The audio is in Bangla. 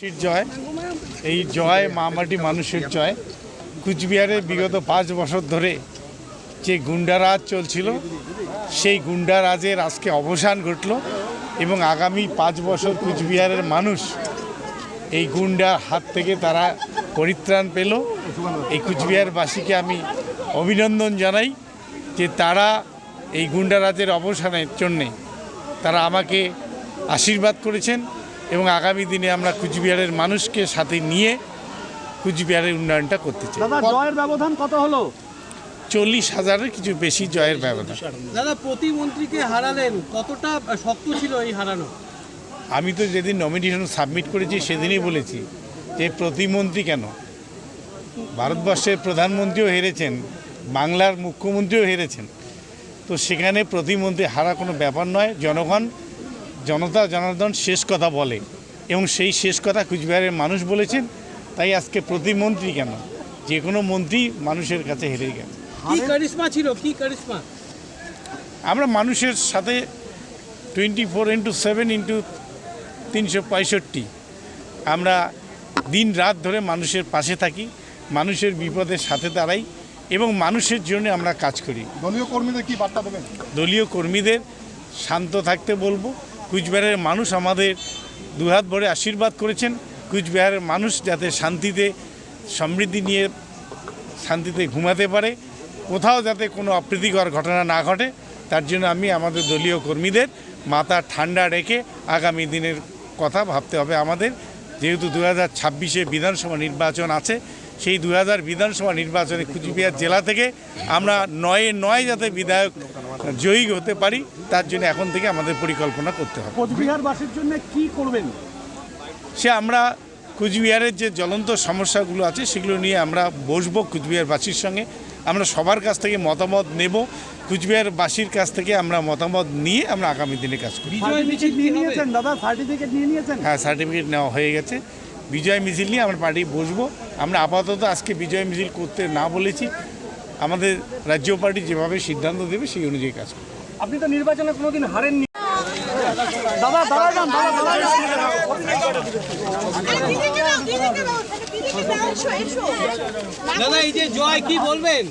জয়, এই জয় মামাটি মানুষের জয়। কুচবিহারে বিগত পাঁচ বছর ধরে যে গুন্ডারাজ চলছিল, সেই গুন্ডারাজের আজকে অবসান ঘটল এবং আগামী পাঁচ বছর কুচবিহারের মানুষ এই গুন্ডার হাত থেকে তারা পরিত্রাণ পেল। এই কুচবিহারবাসীকে আমি অভিনন্দন জানাই যে তারা এই গুন্ডারাজের অবসানের জন্যে তারা আমাকে আশীর্বাদ করেছেন। এবং আগামী দিনে আমরা কুচবিহারের মানুষকে সাথে নিয়ে কুচবিহারের উন্নয়নটা করতে চাই। দাদা জয়ের ব্যবধান কত হলো? চল্লিশ হাজারের কিছু বেশি জয়ের ব্যবধান। দাদা প্রতিমন্ত্রীকে হারালেন কতটা শক্ত ছিল এই হারানো? আমি তো যেদিন নমিনেশন সাবমিট করেছি সেদিনই বলেছি যে প্রতিমন্ত্রী কেন? ভারতবর্ষের প্রধানমন্ত্রীও হেরেছেন বাংলার মুখ্যমন্ত্রীও হেরেছেন। তো সেখানে প্রতিমন্ত্রী হারা কোনো ব্যাপার নয় জনগণ জনতা জনার্দন শেষ কথা বলে এবং সেই শেষ কথা কুচবিহারের মানুষ বলেছেন তাই আজকে প্রতিমন্ত্রী কেন? যে কোনো মন্ত্রী মানুষের কাছে হেরে গেছে। কি কারিশমা ছিল? কি কারিশমা? আমরা মানুষের সাথে twenty four into seven into তিনশো পঁয়ষট্টি আমরা দিন রাত ধরে মানুষের পাশে থাকি মানুষের বিপদের সাথে দাঁড়াই এবং মানুষের জন্য আমরা কাজ করি। দলীয় কর্মীদের কি বার্তা দেবেন? দলীয় কর্মীদের শান্ত থাকতে বলব কুচবিহারের মানুষ আমাদের দুহাত ভরে আশীর্বাদ করেছেন। কুচবিহারের মানুষ যাতে শান্তিতে, সমৃদ্ধি নিয়ে শান্তিতে ঘুমাতে পারে, কোথাও যাতে কোনো অপ্রীতিকর ঘটনা না ঘটে, তার জন্য আমি আমাদের দলীয় কর্মীদের মাথা ঠান্ডা রেখে আগামী দিনের কথা ভাবতে হবে আমাদের। যেহেতু দু হাজার ছাব্বিশে বিধানসভা নির্বাচন আছে, সেই দু হাজার বিধানসভা নির্বাচনে কুচবিহার জেলা থেকে আমরা নয়ে নয় যাতে বিধায়ক জয়ী হতে পারি তার জন্য এখন থেকে আমাদের পরিকল্পনা করতে হবে। কোচবিহারবাসীর জন্য কি করবেন? সে আমরা কুচবিহারের যে জ্বলন্ত সমস্যাগুলো আছে সেগুলো নিয়ে আমরা বসবো কুচবিহারবাসীর সঙ্গে। আমরা সবার কাছ থেকে মতামত নেব কুচবিহারবাসীর কাছ থেকে আমরা মতামত নিয়ে আমরা আগামী দিনে কাজ করি। বিজয় মিছিল নিয়ে কি হবে? নিয়েছেন দাদা সার্টিফিকেট নিয়ে নিয়েছেন? হ্যাঁ সার্টিফিকেট নেওয়া হয়ে গেছে। বিজয় মিছিল নিয়ে আমরা পার্টি বসবো। আমরা আপাতত আজকে বিজয় মিছিল করতে না বলেছি। আমাদের রাজ্য পার্টি যেভাবে সিদ্ধান্ত দেবে সেই অনুযায়ী কাজ করবে আপনি তো নির্বাচনে কোনোদিন হারেননি দাদা দাদা দাদা এই যে জয় কি বলবেন